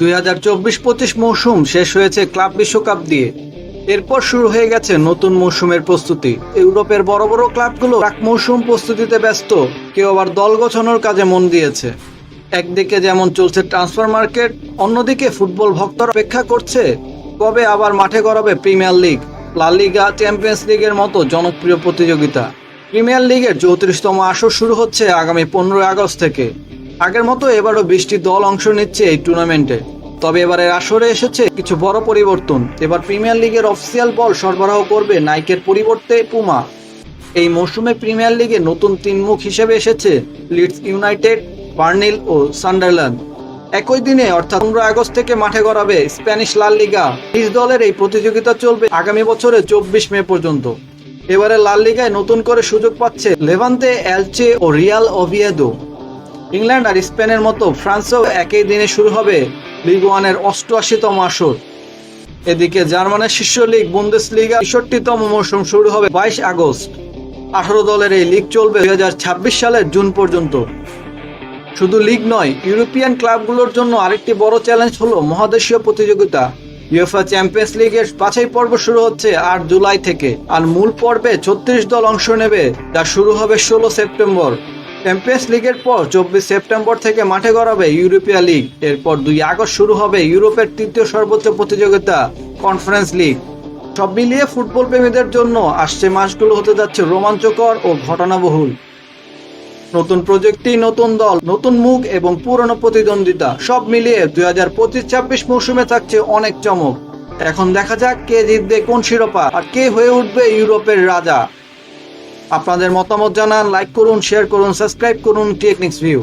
দুই হাজার চব্বিশ পঁচিশ মৌসুম শেষ হয়েছে ক্লাব বিশ্বকাপ দিয়ে। এরপর শুরু হয়ে গেছে নতুন মৌসুমের প্রস্তুতি। ইউরোপের বড় বড় ক্লাবগুলো প্রাক মৌসুম প্রস্তুতিতে ব্যস্ত। কেউ আবার দল গোছানোর কাজে মন দিয়েছে। একদিকে যেমন চলছে ট্রান্সফার মার্কেট, অন্যদিকে ফুটবল ভক্তরা অপেক্ষা করছে কবে আবার মাঠে গড়াবে প্রিমিয়ার লিগ। লা লিগা, চ্যাম্পিয়ন্স লিগের মতো জনপ্রিয় প্রতিযোগিতা। প্রিমিয়ার লিগের চৌত্রিশতম আসর শুরু হচ্ছে আগামী পনেরোই আগস্ট থেকে। আগের মতো এবারও বিশটি দল অংশ নিচ্ছে এই টুর্নামেন্টে। তবে এবারের আসরে এসেছে কিছু বড় পরিবর্তন। এবার প্রিমিয়ার লিগের অফিসিয়াল বল সরবরাহ করবে নাইকের পরিবর্তে পুমা। এই মৌসুমে প্রিমিয়ার লিগে নতুন তিন মুখ হিসেবে এসেছে লিডস ইউনাইটেড, বার্নিল ও সান্ডারল্যান্ড। একই দিনে, অর্থাৎ পনেরো আগস্ট থেকে মাঠে গড়াবে স্প্যানিশ লাল লিগা। নিজ দলের এই প্রতিযোগিতা চলবে আগামী বছরে চব্বিশ মে পর্যন্ত। এবারে লাল লিগায় নতুন করে সুযোগ পাচ্ছে লেভান্তে, এলচে ও রিয়াল ওভিয়েদো। ইংল্যান্ড আর স্পেনের মতো ফ্রান্সেও একই দিনে শুরু হবে লিগ ওয়ানের অষ্টআশিতম আসর। এদিকে জার্মানের শীর্ষ লিগ বুন্দেস লিগা তেষট্টিতম মৌসুম শুরু হবে বাইশ আগস্ট। আঠারো দলের এই লিগ চলবে দুই সালের জুন পর্যন্ত। শুধু লিগ নয়, ইউরোপিয়ান ক্লাবগুলোর জন্য আরেকটি বড় চ্যালেঞ্জ হলো মহাদেশীয় প্রতিযোগিতা। ইউএফা চ্যাম্পিয়ন্স লিগের বাছাই পর্ব শুরু হচ্ছে আট জুলাই থেকে। আর মূল পর্বে ছত্রিশ দল অংশ নেবে, যা শুরু হবে ষোলো সেপ্টেম্বর। চ্যাম্পিয়ন্স লিগের পর চব্বিশ সেপ্টেম্বর থেকে মাঠে গড়াবে ইউরোপিয়া লিগ এরপর দুই আগস্ট শুরু হবে ইউরোপের তৃতীয় সর্বোচ্চ প্রতিযোগিতা কনফারেন্স লিগ সব মিলিয়ে ফুটবল প্রেমীদের জন্য আসছে মাসগুলো হতে যাচ্ছে রোমাঞ্চকর ও ঘটনাবহুল। নতুন প্রযুক্তি, নতুন দল, নতুন মুখ এবং পুরনো প্রতিদ্বন্দ্বিতা, সব মিলিয়ে দুই হাজার পঁচিশ ছাব্বিশ মৌসুমে থাকছে অনেক চমক। এখন দেখা যাক কে জিতবে কোন শিরোপা আর কে হয়ে উঠবে ইউরোপের রাজা। আপনাদের মতামত জানান লাইক করুন শেয়ার করুন সাবস্ক্রাইব করুন টেকনিক্স ভিউ